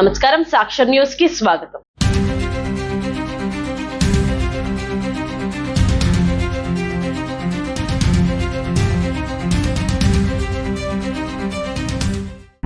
నమస్కారం సాక్షర్ న్యూస్కి స్వాగతం.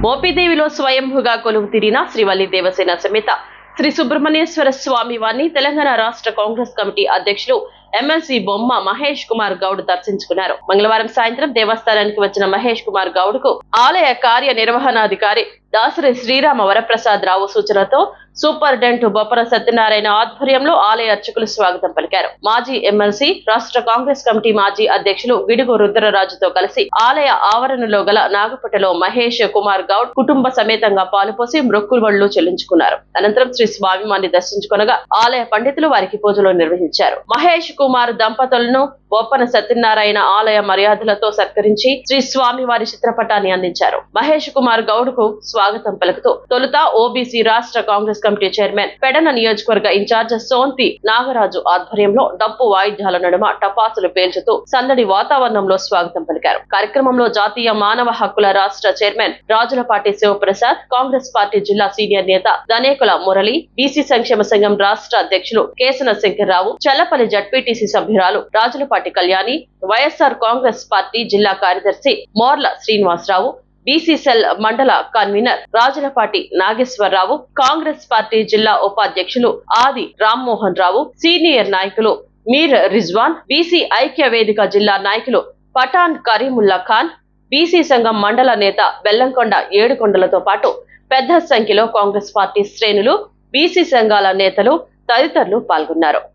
మోపిదేవిలో స్వయంభుగా కొలువు తీరిన శ్రీవల్లి దేవసేన సమేత శ్రీ సుబ్రహ్మణ్యేశ్వర స్వామి వారిని తెలంగాణ రాష్ట్ర కాంగ్రెస్ కమిటీ అధ్యక్షులు ఎమ్మెల్సీ బొమ్మ మహేష్ కుమార్ గౌడ్ దర్శించుకున్నారు. మంగళవారం సాయంత్రం దేవస్థానానికి వచ్చిన మహేష్ కుమార్ గౌడ్కు ఆలయ కార్యనిర్వహణాధికారి దాసరి శ్రీరామ వరప్రసాద్ రావు సూచనతో సూపరింటెండెంట్ బొప్పర సత్యనారాయణ ఆధ్వర్యంలో ఆలయ అర్చకులు స్వాగతం పలికారు. మాజీ ఎమ్మెల్సీ రాష్ట్ర కాంగ్రెస్ కమిటీ మాజీ అధ్యక్షులు విడుగు రుద్రరాజుతో కలిసి ఆలయ ఆవరణలో గల నాగపుట్టలో మహేష్ కుమార్ గౌడ్ కుటుంబ సమేతంగా పాలుపోసి మృక్కులు చెల్లించుకున్నారు. అనంతరం శ్రీ స్వామివారిని దర్శించుకొనగా ఆలయ పండితులు వారికి పూజలు నిర్వహించారు. మహేష్ కుమార్ దంపతులను బొప్పన సత్యనారాయణ ఆలయ మర్యాదలతో సత్కరించి శ్రీ స్వామి వారి చిత్రపటాన్ని అందించారు. మహేష్ కుమార్ గౌడ్కు స్వాగతం పలుకుతూ తొలుత ఓబీసీ రాష్ట్ర కాంగ్రెస్ కమిటీ చైర్మన్ పెడన నియోజకవర్గ ఇన్ఛార్జ్ సోంతి నాగరాజు ఆధ్వర్యంలో డప్పు వాయిద్యాల నడుమ టపాసులు పేల్చుతూ సందడి వాతావరణంలో స్వాగతం పలికారు. కార్యక్రమంలో జాతీయ మానవ హక్కుల రాష్ట్ర చైర్మన్ రాజులపాటి శివప్రసాద్ కాంగ్రెస్ పార్టీ జిల్లా సీనియర్ నేత దనేకుల మురళి బీసీ సంక్షేమ సంఘం రాష్ట్ర అధ్యక్షులు కేసన శంకర్రావు చల్లపల్లి జడ్పీటీసీ సభ్యురాలు రాజులపాటి కళ్యాణి వైఎస్ఆర్ కాంగ్రెస్ పార్టీ జిల్లా కార్యదర్శి మోర్ల శ్రీనివాసరావు బీసీసెల్ మండల కన్వీనర్ రాజులపాటి నాగేశ్వరరావు కాంగ్రెస్ పార్టీ జిల్లా ఉపాధ్యక్షులు ఆది రామ్మోహన్ రావు సీనియర్ నాయకులు మీర్ రిజ్వాన్ బీసీ ఐక్య వేదిక జిల్లా నాయకులు పఠాన్ కరీముల్లా ఖాన్ బీసీ సంఘం మండల నేత బెల్లంకొండ ఏడుకొండలతో పాటు పెద్ద సంఖ్యలో కాంగ్రెస్ పార్టీ శ్రేణులు బీసీ సంఘాల నేతలు తదితరులు పాల్గొన్నారు.